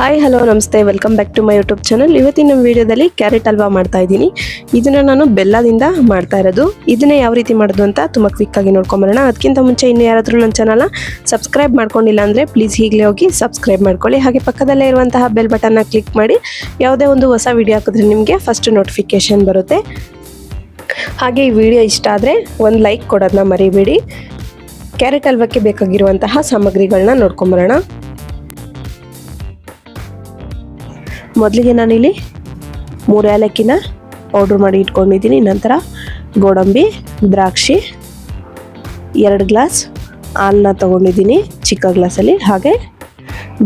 Hi hello ನಮಸ್ತೆ. Welcome back to my YouTube channel ಇವತ್ತಿನ ನಮ್ಮ ವಿಡಿಯೋದಲ್ಲಿ ಕ್ಯಾರೆಟ್ ಹಲ್ವಾ ಮಾಡ್ತಾ ಇದ್ದೀನಿ. ಇದನ್ನು ನಾನು ಬೆಲ್ಲದಿಂದ ಮಾಡ್ತಾ ಇರೋದು. ಇದನ್ನ ಯಾವ ರೀತಿ ಮಾಡೋದು ಅಂತ ತುಂಬ ಕ್ವಿಕ್ ಆಗಿ ನೋಡ್ಕೊಂಬರೋಣ. ಅದಕ್ಕಿಂತ ಮುಂಚೆ ಇನ್ನು ಯಾರಾದರೂ ನನ್ನ ಚಾನಲ್ನ ಸಬ್ಸ್ಕ್ರೈಬ್ ಮಾಡ್ಕೊಂಡಿಲ್ಲ ಅಂದರೆ ಪ್ಲೀಸ್ ಈಗಲೇ ಹೋಗಿ ಸಬ್ಸ್ಕ್ರೈಬ್ ಮಾಡ್ಕೊಳ್ಳಿ. ಹಾಗೆ ಪಕ್ಕದಲ್ಲೇ ಇರುವಂತಹ ಬೆಲ್ ಬಟನ್ನ ಕ್ಲಿಕ್ ಮಾಡಿ ಯಾವುದೇ ಒಂದು ಹೊಸ ವಿಡಿಯೋ ಹಾಕಿದ್ರೆ ನಿಮಗೆ ಫಸ್ಟ್ ನೋಟಿಫಿಕೇಶನ್ ಬರುತ್ತೆ. ಹಾಗೆ ಈ ವಿಡಿಯೋ ಇಷ್ಟ ಆದರೆ ಒಂದು ಲೈಕ್ ಕೊಡೋದನ್ನ ಮರಿಬೇಡಿ. ಕ್ಯಾರೆಟ್ ಹಲ್ವಕ್ಕೆ ಬೇಕಾಗಿರುವಂತಹ ಸಾಮಗ್ರಿಗಳನ್ನ ನೋಡ್ಕೊಂಬರೋಣ. ಮೊದಲಿಗೆ ನಾನಿಲ್ಲಿ ಮೂರು ಏಲಕ್ಕಿನ ಪೌಡ್ರ್ ಮಾಡಿ ಇಟ್ಕೊಂಡಿದ್ದೀನಿ. ನಂತರ ಗೋಡಂಬಿ, ದ್ರಾಕ್ಷಿ, ಎರಡು ಗ್ಲಾಸ್ ಹಾಲನ್ನ ತೊಗೊಂಡಿದ್ದೀನಿ ಚಿಕ್ಕ ಗ್ಲಾಸಲ್ಲಿ. ಹಾಗೆ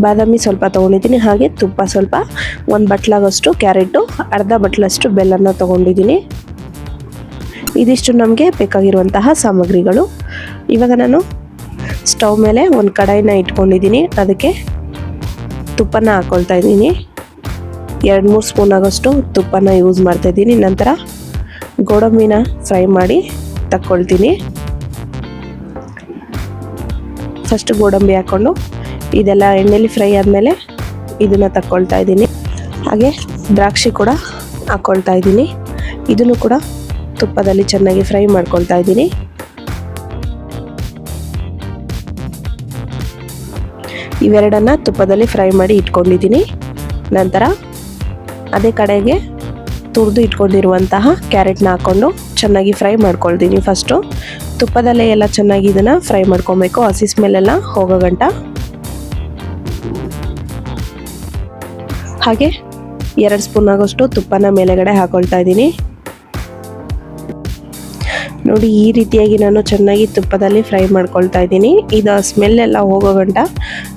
ಬಾದಾಮಿ ಸ್ವಲ್ಪ ತೊಗೊಂಡಿದ್ದೀನಿ, ಹಾಗೆ ತುಪ್ಪ ಸ್ವಲ್ಪ ಒಂದು ಬಟ್ಲಾಗಷ್ಟು, ಕ್ಯಾರೆಟು, ಅರ್ಧ ಬಟ್ಲಷ್ಟು ಬೆಲ್ಲನ ತೊಗೊಂಡಿದ್ದೀನಿ. ಇದಿಷ್ಟು ನಮಗೆ ಬೇಕಾಗಿರುವಂತಹ ಸಾಮಗ್ರಿಗಳು. ಇವಾಗ ನಾನು ಸ್ಟವ್ ಮೇಲೆ ಒಂದು ಕಡಾಯಿನ ಇಟ್ಕೊಂಡಿದ್ದೀನಿ. ಅದಕ್ಕೆ ತುಪ್ಪನ ಹಾಕ್ಕೊಳ್ತಾ ಇದ್ದೀನಿ. ಎರಡು, ಮೂರು ಸ್ಪೂನ್ ಆಗೋಷ್ಟು ತುಪ್ಪನ ಯೂಸ್ ಮಾಡ್ತಾ ಇದ್ದೀನಿ. ನಂತರ ಗೋಡಂಬಿನ ಫ್ರೈ ಮಾಡಿ ತಕ್ಕೊಳ್ತೀನಿ. ಫಸ್ಟ್ ಗೋಡಂಬಿ ಹಾಕ್ಕೊಂಡು ಇದೆಲ್ಲ ಎಣ್ಣೆಲಿ ಫ್ರೈ ಆದಮೇಲೆ ಇದನ್ನು ತಕ್ಕೊಳ್ತಾ ಇದ್ದೀನಿ. ಹಾಗೆ ದ್ರಾಕ್ಷಿ ಕೂಡ ಹಾಕ್ಕೊಳ್ತಾ ಇದ್ದೀನಿ. ಇದನ್ನು ಕೂಡ ತುಪ್ಪದಲ್ಲಿ ಚೆನ್ನಾಗಿ ಫ್ರೈ ಮಾಡ್ಕೊಳ್ತಾ ಇದ್ದೀನಿ. ಇವೆರಡನ್ನು ತುಪ್ಪದಲ್ಲಿ ಫ್ರೈ ಮಾಡಿ ಇಟ್ಕೊಂಡಿದ್ದೀನಿ. ನಂತರ ಅದೇ ಕಡೆಗೆ ತುರಿದು ಇಟ್ಕೊಂಡಿರುವಂತಹ ಕ್ಯಾರೆಟ್ನ ಹಾಕ್ಕೊಂಡು ಚೆನ್ನಾಗಿ ಫ್ರೈ ಮಾಡ್ಕೊಳ್ತೀನಿ ಫಸ್ಟು. ತುಪ್ಪದಲ್ಲೇ ಎಲ್ಲ ಚೆನ್ನಾಗಿ ಇದನ್ನು ಫ್ರೈ ಮಾಡ್ಕೊಬೇಕು. ಹಸಿ ಸ್ಮೆಲ್ಲೆಲ್ಲ ಹೋಗೋ ಗಂಟ. ಹಾಗೆ ಎರಡು ಸ್ಪೂನ್ ಆಗೋಷ್ಟು ತುಪ್ಪನ ಮೇಲೆಗಡೆ ಹಾಕೊಳ್ತಾ ಇದ್ದೀನಿ. ನೋಡಿ, ಈ ರೀತಿಯಾಗಿ ನಾನು ಚೆನ್ನಾಗಿ ತುಪ್ಪದಲ್ಲಿ ಫ್ರೈ ಮಾಡ್ಕೊಳ್ತಾ ಇದ್ದೀನಿ. ಇದು ಸ್ಮೆಲ್ ಎಲ್ಲ ಹೋಗೋ ಗಂಟ.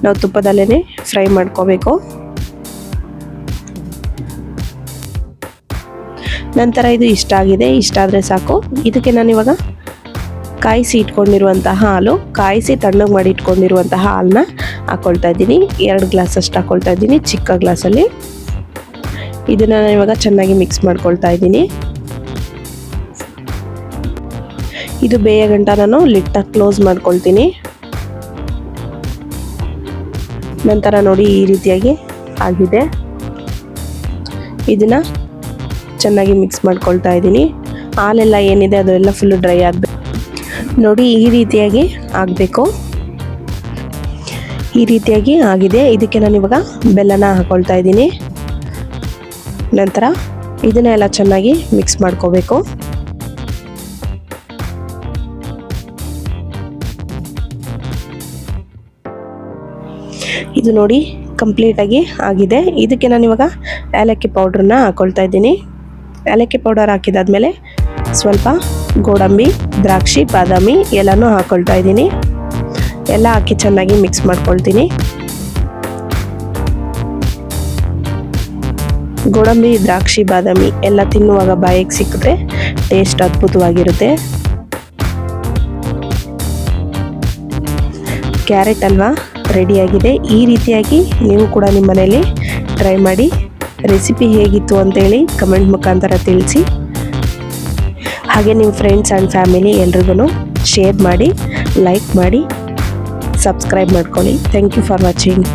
ನಾವು ತುಪ್ಪದಲ್ಲೇ ಫ್ರೈ ಮಾಡ್ಕೋಬೇಕು. ನಂತರ ಇದು ಇಷ್ಟ ಆಗಿದೆ. ಇಷ್ಟ ಆದರೆ ಸಾಕು. ಇದಕ್ಕೆ ನಾನು ಇವಾಗ ಕಾಯಿಸಿ ಇಟ್ಕೊಂಡಿರುವಂತಹ ಹಾಲು, ಕಾಯಿಸಿ ತಣ್ಣಗೆ ಮಾಡಿ ಇಟ್ಕೊಂಡಿರುವಂತಹ ಹಾಲನ್ನ ಹಾಕ್ಕೊಳ್ತಾ ಇದ್ದೀನಿ. ಎರಡು ಗ್ಲಾಸ್ ಅಷ್ಟು ಹಾಕ್ಕೊಳ್ತಾ ಇದ್ದೀನಿ, ಚಿಕ್ಕ ಗ್ಲಾಸಲ್ಲಿ. ಇದನ್ನು ನಾನು ಇವಾಗ ಚೆನ್ನಾಗಿ ಮಿಕ್ಸ್ ಮಾಡ್ಕೊಳ್ತಾ ಇದ್ದೀನಿ. ಇದು ಬೇಯ ಗಂಟ ನಾನು ಲಿಟ್ಟಾಗಿ ಕ್ಲೋಸ್ ಮಾಡ್ಕೊಳ್ತೀನಿ. ನಂತರ ನೋಡಿ ಈ ರೀತಿಯಾಗಿ ಆಗಿದೆ. ಇದನ್ನು ಚೆನ್ನಾಗಿ ಮಿಕ್ಸ್ ಮಾಡ್ಕೊಳ್ತಾ ಇದ್ದೀನಿ. ಹಾಲೆಲ್ಲ ಏನಿದೆ ಅದೆಲ್ಲ ಫುಲ್ಲು ಡ್ರೈ ಆಗಬೇಕು. ನೋಡಿ, ಈ ರೀತಿಯಾಗಿ ಆಗಬೇಕು. ಈ ರೀತಿಯಾಗಿ ಆಗಿದೆ. ಇದಕ್ಕೆ ನಾನು ಇವಾಗ ಬೆಲ್ಲನ ಹಾಕೊಳ್ತಾ ಇದ್ದೀನಿ. ನಂತರ ಇದನ್ನ ಎಲ್ಲ ಚೆನ್ನಾಗಿ ಮಿಕ್ಸ್ ಮಾಡ್ಕೋಬೇಕು. ಇದು ನೋಡಿ ಕಂಪ್ಲೀಟಾಗಿ ಆಗಿದೆ. ಇದಕ್ಕೆ ನಾನು ಇವಾಗ ಏಲಕ್ಕಿ ಪೌಡ್ರನ್ನ ಹಾಕೊಳ್ತಾ ಇದ್ದೀನಿ. ಏಲಕ್ಕಿ ಪೌಡರ್ ಹಾಕಿದಾದ್ಮೇಲೆ ಸ್ವಲ್ಪ ಗೋಡಂಬಿ, ದ್ರಾಕ್ಷಿ, ಬಾದಾಮಿ ಎಲ್ಲನೂ ಹಾಕ್ಕೊಳ್ತಾ ಇದ್ದೀನಿ. ಎಲ್ಲ ಹಾಕಿ ಚೆನ್ನಾಗಿ ಮಿಕ್ಸ್ ಮಾಡ್ಕೊಳ್ತೀನಿ. ಗೋಡಂಬಿ, ದ್ರಾಕ್ಷಿ, ಬಾದಾಮಿ ಎಲ್ಲ ತಿನ್ನುವಾಗ ಬಾಯಿಗೆ ಸಿಕ್ಕಿದ್ರೆ ಟೇಸ್ಟ್ ಅದ್ಭುತವಾಗಿರುತ್ತೆ. ಕ್ಯಾರೆಟ್ ಅಲ್ವಾ ರೆಡಿಯಾಗಿದೆ ಈ ರೀತಿಯಾಗಿ ನೀವು ಕೂಡ ನಿಮ್ಮ ಮನೆಯಲ್ಲಿ ಟ್ರೈ ಮಾಡಿ. ರೆಸಿಪಿ ಹೇಗಿತ್ತು ಅಂತೇಳಿ ಕಮೆಂಟ್ ಮುಖಾಂತರ ತಿಳಿಸಿ. ಹಾಗೆ ನಿಮ್ಮ ಫ್ರೆಂಡ್ಸ್ ಆ್ಯಂಡ್ ಫ್ಯಾಮಿಲಿ ಎಲ್ರಿಗೂ ಶೇರ್ ಮಾಡಿ ಲೈಕ್ ಮಾಡಿ ಸಬ್ಸ್ಕ್ರೈಬ್ ಮಾಡ್ಕೊಳ್ಳಿ. Thank you for watching